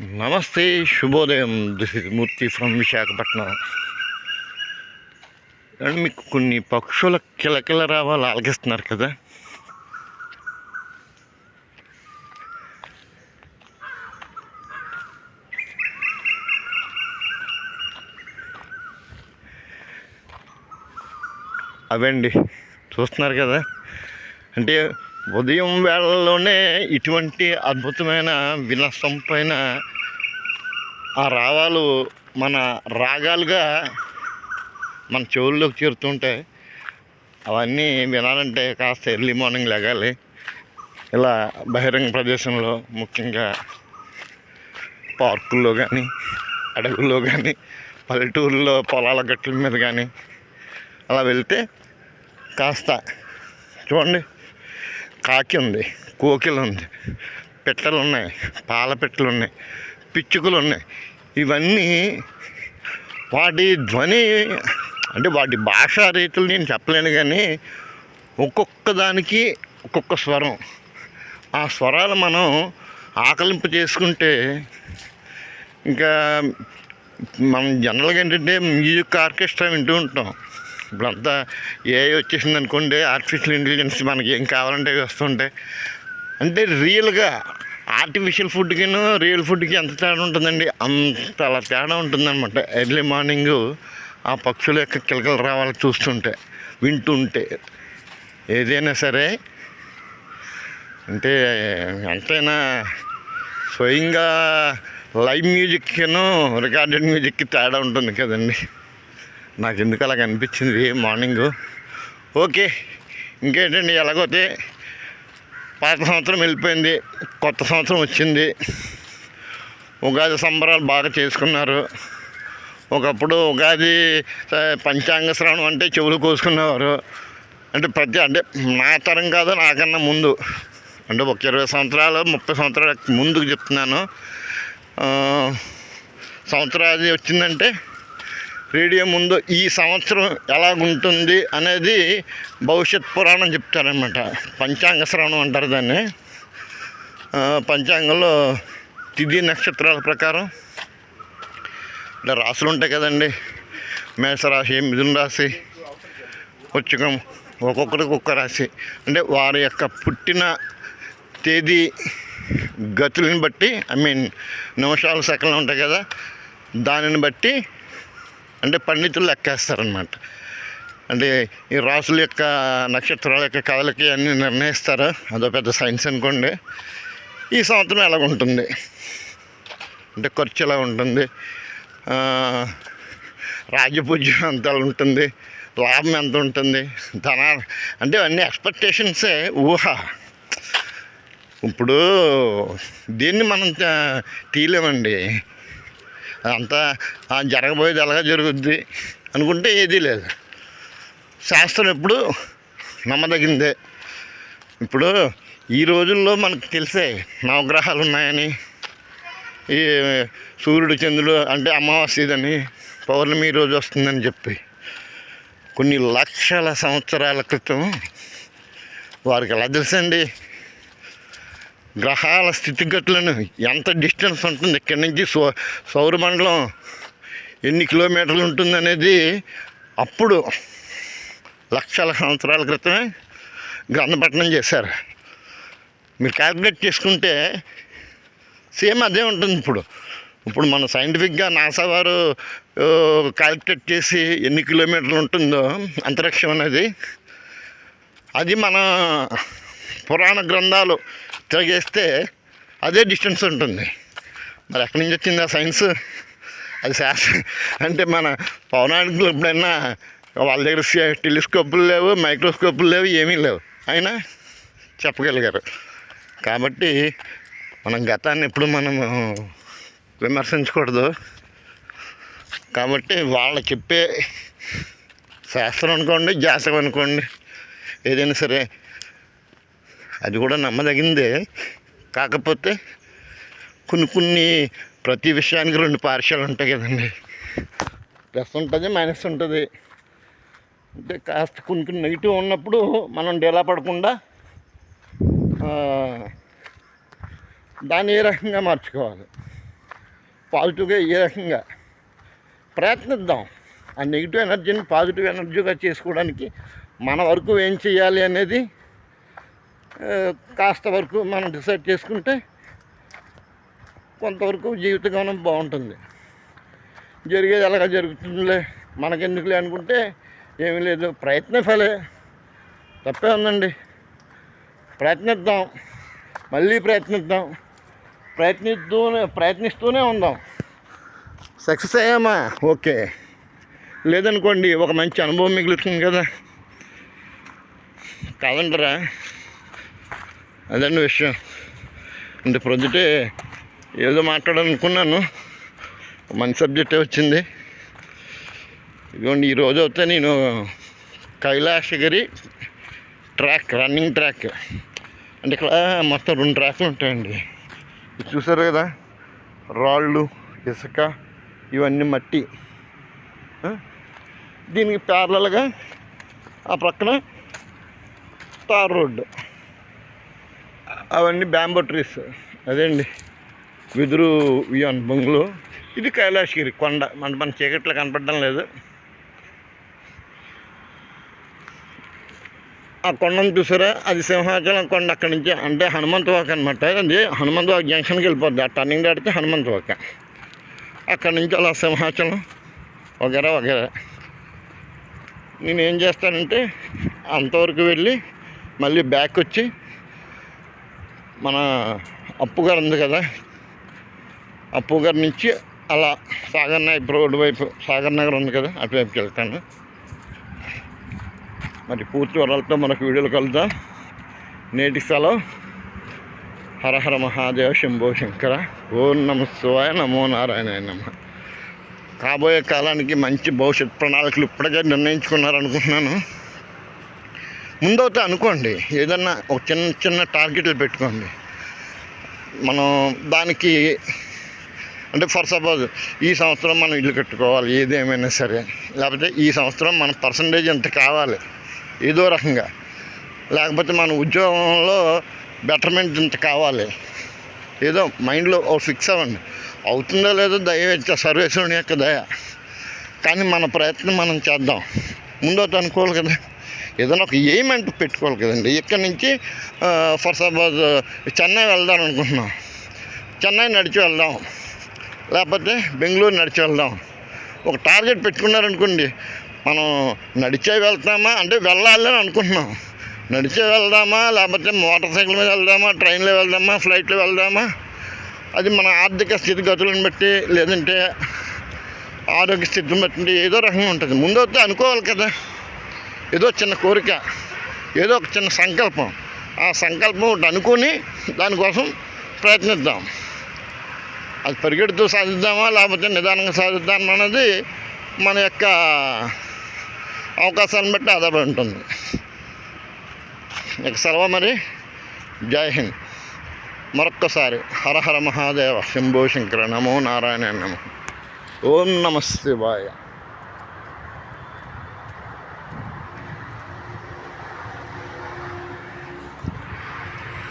నమస్తే శుభోదయం. This is Murthy from Visakhapatnam and మీకు కొన్ని పక్షుల కిలకిల రావాలు ఆలకిస్తున్నారు కదా. అవండి చూస్తున్నారు కదా. అంటే ఉదయం వేళల్లోనే ఇటువంటి అద్భుతమైన వినసంపైన ఆ రావాలు మన రాగాలుగా మన చెవుల్లోకి చేరుతుంటాయి. అవన్నీ వినాలంటే కాస్త ఎర్లీ మార్నింగ్ లెగాలి. ఇలా బహిరంగ ప్రదేశంలో ముఖ్యంగా పార్కుల్లో కానీ అడవుల్లో కానీ పల్లెటూరులో పొలాల గట్ల మీద కానీ అలా వెళ్తే కాస్త చూడండి కాకి ఉంది కోకిలు ఉంది పిట్టలు ఉన్నాయి పాల పిట్టలు ఉన్నాయి పిచ్చుకలు ఉన్నాయి ఇవన్నీ వాటి ధ్వని అంటే వాటి భాషా రీతులు నేను చెప్పలేను కానీ ఒక్కొక్క దానికి ఒక్కొక్క స్వరం. ఆ స్వరాలు మనం ఆకలింపు చేసుకుంటే ఇంకా మనం జనరల్గా ఏంటంటే మ్యూజిక్ ఆర్కెస్ట్రా వింటూ ఉంటాం. ఇప్పుడంతా ఏ వచ్చేసింది అనుకోండి ఆర్టిఫిషియల్ ఇంటెలిజెన్స్ మనకి ఏం కావాలంటే వస్తుంటాయి అంటే రియల్గా ఆర్టిఫిషియల్ ఫుడ్కిను రియల్ ఫుడ్కి ఎంత తేడా ఉంటుందండి? అంత అలా తేడా ఉంటుందన్నమాట. ఎర్లీ మార్నింగ్ ఆ పక్షుల యొక్క కిలకలు రావాలి చూస్తుంటే వింటుంటే. ఏదైనా సరే అంటే ఎంతైనా స్వయంగా లైవ్ మ్యూజిక్ను రికార్డెడ్ మ్యూజిక్కి తేడా ఉంటుంది కదండి. నాకు ఎందుకు అలాగ అనిపించింది మార్నింగ్? ఓకే. ఇంకేంటండి? ఎలాగోతే పాత సంవత్సరం వెళ్ళిపోయింది. కొత్త సంవత్సరం వచ్చింది. ఉగాది సంబరాలు బాగా చేసుకున్నారు. ఒకప్పుడు ఉగాది పంచాంగ శ్రవణం అంటే చెవులు కోసుకునేవారు. అంటే ప్రతి అంటే నా తరం కాదు నాకన్నా ముందు. అంటే ఒక ఇరవై సంవత్సరాలు ముప్పై సంవత్సరాల ముందుకు చెప్తున్నాను. సంవత్సరాది వచ్చిందంటే రేడియో ముందు ఈ సంవత్సరం ఎలాగుంటుంది అనేది భవిష్యత్ పురాణం చెప్తారనమాట పంచాంగ శ్రవణం అంటారు దాన్ని. పంచాంగంలో తిథి నక్షత్రాల ప్రకారం ఇలా రాసులు ఉంటాయి కదండి మేషరాశి మిథున రాశి వృచ్చికం ఒక్కొక్కరికి ఒక్క రాశి. అంటే వారి యొక్క పుట్టిన తేదీ గతులను బట్టి ఐ మీన్ నిమిషాలు సెకండ్లు ఉంటాయి కదా. దానిని బట్టి అంటే పండితులు లెక్కేస్తారనమాట అంటే ఈ రాసుల యొక్క నక్షత్రాల యొక్క కథలకి అన్నీ నిర్ణయిస్తారు? అదో పెద్ద సైన్స్ అనుకోండి. ఈ సంవత్సరం ఎలా ఉంటుంది? అంటే ఖర్చు ఎలా ఉంటుంది? రాజపూజ్యం ఎంత ఉంటుంది? లాభం ఎంత ఉంటుంది? ధన అంటే అన్ని ఎక్స్పెక్టేషన్సే ఊహ. ఇప్పుడు దీన్ని మనం తీయలేమండి. అంతా జరగబోయేది ఎలాగ జరుగుద్ది అనుకుంటే ఏదీ లేదు. శాస్త్రం ఎప్పుడు నమ్మదగిందే. ఇప్పుడు ఈ రోజుల్లో మనకు తెలిసే నవగ్రహాలు ఉన్నాయని ఈ సూర్యుడు చంద్రుడు అంటే అమావాస్య ఇదని పౌర్ణమి రోజు వస్తుందని చెప్పి కొన్ని లక్షల సంవత్సరాల క్రితం వారికి ఎలా తెలుసండి? గ్రహాల స్థితిగతులను ఎంత డిస్టెన్స్ ఉంటుంది? ఇక్కడి నుంచి సౌ సౌరమండలం ఎన్ని కిలోమీటర్లు ఉంటుంది అనేది అప్పుడు లక్షల సంవత్సరాల క్రితమే గ్రంథపట్నం చేశారు. మీరు క్యాల్కులేట్ చేసుకుంటే సేమ్ అదే ఉంటుంది ఇప్పుడు. ఇప్పుడు మన సైంటిఫిక్గా నాసా వారు క్యాల్కులేట్ చేసి ఎన్ని కిలోమీటర్లు ఉంటుందో అంతరిక్షం అనేది అది మన పురాణ గ్రంథాలు తిరగేస్తే అదే డిస్టెన్స్ ఉంటుంది. మరి ఎక్కడి నుంచి వచ్చింది ఆ సైన్స్? అది శాస్త్రం అంటే మన పౌరాణికులు ఎప్పుడైనా వాళ్ళ దగ్గర టెలిస్కోపులు లేవు మైక్రోస్కోపులు లేవు ఏమీ లేవు. అయినా చెప్పగలిగారు. కాబట్టి మనం గతాన్ని ఎప్పుడు మనము విమర్శించకూడదు. కాబట్టి వాళ్ళు చెప్పే శాస్త్రం అనుకోండి జాతకం అనుకోండి ఏదైనా సరే అది కూడా నమ్మదగిందే. కాకపోతే కొన్ని కొన్ని ప్రతి విషయానికి రెండు పార్శ్యాలు ఉంటాయి కదండి. ప్లస్ ఉంటుంది మైనస్ ఉంటుంది. అంటే కాస్త కొన్ని కొన్ని నెగిటివ్ ఉన్నప్పుడు మనం డేలా పడకుండా దాన్ని ఏ రకంగా మార్చుకోవాలి? పాజిటివ్గా ఏ రకంగా? ప్రయత్నిద్దాం. ఆ నెగిటివ్ ఎనర్జీని పాజిటివ్ ఎనర్జీగా చేసుకోవడానికి మన వరకు ఏం చేయాలి అనేది కాస్త వరకు మనం డిసైడ్ చేసుకుంటే కొంతవరకు జీవితకాలం బాగుంటుంది. జరిగేది ఎలాగ జరుగుతుందిలే మనకెందుకులే అనుకుంటే ఏమీ లేదు. ప్రయత్న ఫలే తప్పే ఉందండి. ప్రయత్నిద్దాం. మళ్ళీ ప్రయత్నిద్దాం. ప్రయత్నిస్తూనే ప్రయత్నిస్తూనే ఉందాం. సక్సెస్ అయ్యామా? ఓకే. లేదనుకోండి ఒక మంచి అనుభవం మిగులుతుంది కదా. కాదంటారా? అదండి విషయం. అంటే ప్రొద్దుటే ఏదో మాట్లాడాలనుకున్నాను. మంచి సబ్జెక్టే వచ్చింది. ఇదిగోండి ఈరోజు అయితే నేను కైలాసగిరి ట్రాక్ రన్నింగ్ ట్రాక్. అంటే ఇక్కడ మొత్తం రెండు ట్రాక్లు ఉంటాయండి. ఇది చూసారు కదా? రాళ్ళు ఇసుక ఇవన్నీ మట్టి. దీనికి ప్యారలగా ఆ ప్రక్కన తార్ రోడ్డు. అవన్నీ బ్యాంబో ట్రీస్. అదేండి? వెదురు ఇవన్ బొంగులు. ఇది కైలాసగిరి కొండ. మన మన చీకట్లో కనపడడం లేదు. ఆ కొండను చూసారా? అది సింహాచలం కొండ అక్కడి నుంచి అంటే హనుమంత వాక్ అనమాట అది హనుమంత వాక్ జంక్షన్కి వెళ్ళిపోద్ది. ఆ టర్నింగ్ దాటితే హనుమంత వాక్. అక్కడి నుంచి అలా సింహాచలం. వగేరా వగేరా. నేను ఏం చేస్తానంటే అంతవరకు వెళ్ళి మళ్ళీ బ్యాక్ వచ్చి మన అప్పు గారు ఉంది కదా. అప్పు గారి నుంచి అలా సాగర్ నాయక్ రోడ్డు వైపు సాగర్ నగర్ ఉంది కదా అటువైపుకి వెళ్తాను. మరి పూర్తి వరాలతో మనకు వీడియోలు కలుద్దాం. నేటి సెలవు హరహర మహాదేవ శంభో శంకర. ఓం నమ శివాయ నమో నారాయణ నమ. కాబోయే కాలానికి మంచి భవిష్యత్ ప్రణాళికలు ఇప్పటికే నిర్ణయించుకున్నారనుకుంటున్నాను. ముందవుతే అనుకోండి ఏదన్నా ఒక చిన్న చిన్న టార్గెట్లు పెట్టుకోండి. మనం దానికి అంటే ఫర్ సపోజ్ ఈ సంవత్సరం మనం ఇల్లు కట్టుకోవాలి ఏదేమైనా సరే. లేకపోతే ఈ సంవత్సరం మన పర్సంటేజ్ ఎంత కావాలి ఏదో రకంగా. లేకపోతే మన ఉద్యోగంలో బెటర్మెంట్ ఇంత కావాలి ఏదో మైండ్లో ఓ ఫిక్స్ అవ్వండి. అవుతుందో లేదో దయ సర్వేశ్వరుని యొక్క దయ. కానీ మన ప్రయత్నం మనం చేద్దాం. ముందు అనుకోవాలి కదా. ఏదైనా ఒక ఎయిమ్ అంటూ పెట్టుకోవాలి కదండి. ఇక్కడ నుంచి ఫర్ సపోజ్ చెన్నై వెళ్దాం అనుకుంటున్నాం. చెన్నై నడిచి వెళ్దాం. లేకపోతే బెంగళూరు నడిచి వెళ్దాం. ఒక టార్గెట్ పెట్టుకున్నారనుకోండి మనం నడిచే వెళ్తామా? అంటే వెళ్ళాలి అని అనుకుంటున్నాం. నడిచే వెళ్దామా? లేకపోతే మోటార్ సైకిల్ మీద వెళ్దామా? ట్రైన్లో వెళ్దామా? ఫ్లైట్లో వెళ్దామా? అది మన ఆర్థిక స్థితిగతులను బట్టి లేదంటే ఆరోగ్య స్థితిని బట్టి ఏదో రకంగా ఉంటుంది. ముందైతే అనుకోవాలి కదా. ఏదో చిన్న కోరిక ఏదో ఒక చిన్న సంకల్పం. ఆ సంకల్పం ఒకటి అనుకొని దానికోసం ప్రయత్నిద్దాం. అది పరిగెడుతూ సాధిద్దామా లేకపోతే నిదానంగా సాధిద్దామా అనేది మన యొక్క అవకాశాలను బట్టి ఆధారపడి ఉంటుంది. ఇక సెలవు మరి. జై హింద్. మరొక్కసారి హర హర మహాదేవ. శంభో శంకర. నమో నారాయణ నమో. ఓం నమస్తే బాయ్.